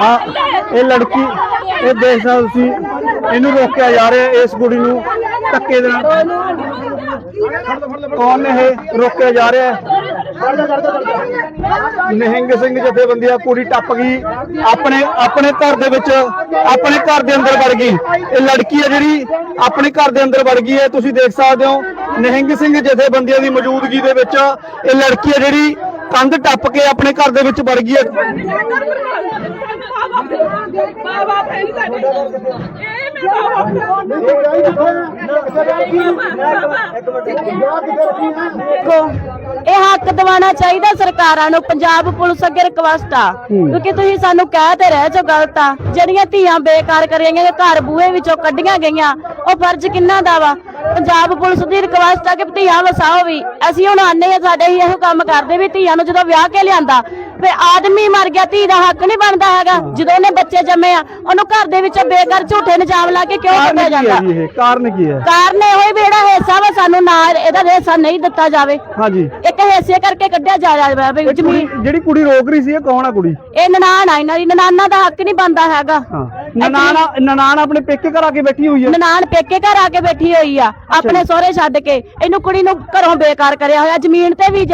ਆ ਇਹ ਲੜਕੀ ਇਹ ਦੇਖ ਸਕਦੇ ਤੁਸੀਂ ਇਹਨੂੰ ਰੋਕਿਆ ਜਾ ਰਿਹਾ ਇਸ ਕੁੜੀ ਨੂੰ ਧੱਕੇ ਦੇ ਨਾਲ। ਕੌਣ ਨੇ ਇਹ ਰੋਕਿਆ ਜਾ ਰਿਹਾ? ਹੈ ਨਿਹੰਗ ਸਿੰਘ ਜਥੇਬੰਦੀਆਂ ਕੁੜੀ ਟੱਪ ਗਈ। ਆਪਣੇ ਆਪਣੇ ਘਰ ਦੇ ਵਿੱਚ ਆਪਣੇ ਘਰ ਦੇ ਅੰਦਰ ਵੜ ਗਈ। ਇਹ ਲੜਕੀ ਹੈ ਜਿਹੜੀ ਆਪਣੇ ਘਰ ਦੇ ਅੰਦਰ ਵੜ ਗਈ ਹੈ। ਤੁਸੀਂ ਦੇਖ ਸਕਦੇ ਹੋ ਨਿਹੰਗ ਸਿੰਘ ਜਥੇਬੰਦੀਆਂ ਦੀ ਮੌਜੂਦਗੀ ਦੇ ਵਿੱਚ ਇਹ ਲੜਕੀ ਹੈ ਜਿਹੜੀ ਕੰਧ ਟੱਪ ਕੇ ਆਪਣੇ ਘਰ ਦੇ ਵਿੱਚ ਵੜ ਗਈ ਹੈ। ਇਹ ਹੱਕ ਦਿਵਾਉਣਾ ਚਾਹੀਦਾ ਸਰਕਾਰਾਂ ਨੂੰ ਪੰਜਾਬ ਪੁਲਿਸ ਅੱਗੇ ਰਿਕਵੈਸਟ ਆ। ਕਿਉਂਕਿ ਤੁਸੀਂ ਸਾਨੂੰ ਕਹਿ ਤੇ ਰਹੇ ਜੋ ਗਲਤ ਆ। ਜਿਹੜੀਆਂ ਧੀਆਂ ਬੇਕਾਰ ਕਰੀਆਂ ਗਈਆਂ ਘਰ ਬੂਹੇ ਵਿੱਚੋਂ ਕੱਢੀਆਂ ਗਈਆਂ ਉਹ ਫਰਜ਼ ਕਿੰਨਾ ਦਾ ਵਾ? ਪੰਜਾਬ ਪੁਲਿਸ ਦੀ ਰਿਕਵੈਸਟ ਆ ਕਿ ਧੀਆਂ ਵਸਾਓ ਵੀ। ਅਸੀਂ ਹੁਣ ਆਨੇ ਆ ਸਾਡੇ ਹੀ ਇਹੋ ਕੰਮ ਕਰਦੇ ਵੀ ਧੀਆਂ ਨੂੰ ਜਦੋਂ ਵਿਆਹ ਕੇ ਲਿਆਂਦਾ ਫੇ ਆਦਮੀ ਮਰ ਗਿਆ ਧੀ ਦਾ ਹੱਕ ਨਹੀਂ ਬਣਦਾ ਹੈਗਾ। ਜਦੋਂ ਉਹਨੇ ਬੱਚੇ ਜੰਮੇ ਆ ਉਹਨੂੰ ਘਰ ਦੇ ਵਿੱਚੋਂ ਬੇਕਾਰ ਝੂਠੇ ਇਲਜ਼ਾਮ ਲਾ ਕੇ ਕਿਉਂ ਕੱਢਿਆ ਜਾਂਦਾ? ਇਹ? ਕਾਰਨ ਕੀ ਹੈ? ਕਾਰਨ ਇਹੋ ਹੀ ਵੀ ਜਿਹੜਾ ਹਿੱਸਾ ਵਾ ਸਾਨੂੰ ਨਾ ਇਹਦਾ ਹਿੱਸਾ ਨਹੀਂ ਦਿੱਤਾ ਜਾਵੇ। ਹਾਂਜੀ। ਇੱਕ ਹਿੱਸੇ ਕਰਕੇ ਕੱਢਿਆ ਜਾ ਰਿਹਾ ਵੀ ਜ਼ਮੀਨ ਜਿਹੜੀ ਕੁੜੀ ਰੋਕ ਰਹੀ ਸੀ ਇਹ ਕੌਣ ਆ ਕੁੜੀ? ਇਹ ਨਨਾਣ ਆ ਇਹਨਾਂ ਦੀ। ਨਨਾਨਾ ਦਾ ਹੱਕ ਨਹੀਂ ਬਣਦਾ ਹੈਗਾ। ਹਾਂ। ਨਨਾਣ ਨਨਾਣ ਆਪਣੇ ਪੇਕੇ ਘਰ ਆ ਕੇ ਬੈਠੀ ਹੋਈ ਹੈ। ਨਨਾਣ ਪੇਕੇ ਘਰ ਆ ਕੇ ਬੈਠੀ ਹੋਈ ਆ ਆਪਣੇ ਸਹੁਰੇ ਛੱਡ ਕੇ ਇਹਨੂੰ ਕੁੜੀ ਨੂੰ ਘਰੋਂ ਬੇਕਾਰ ਕਰਿਆ ਹੋਇਆ ਜ਼ਮੀਨ ਤੇ ਵੀ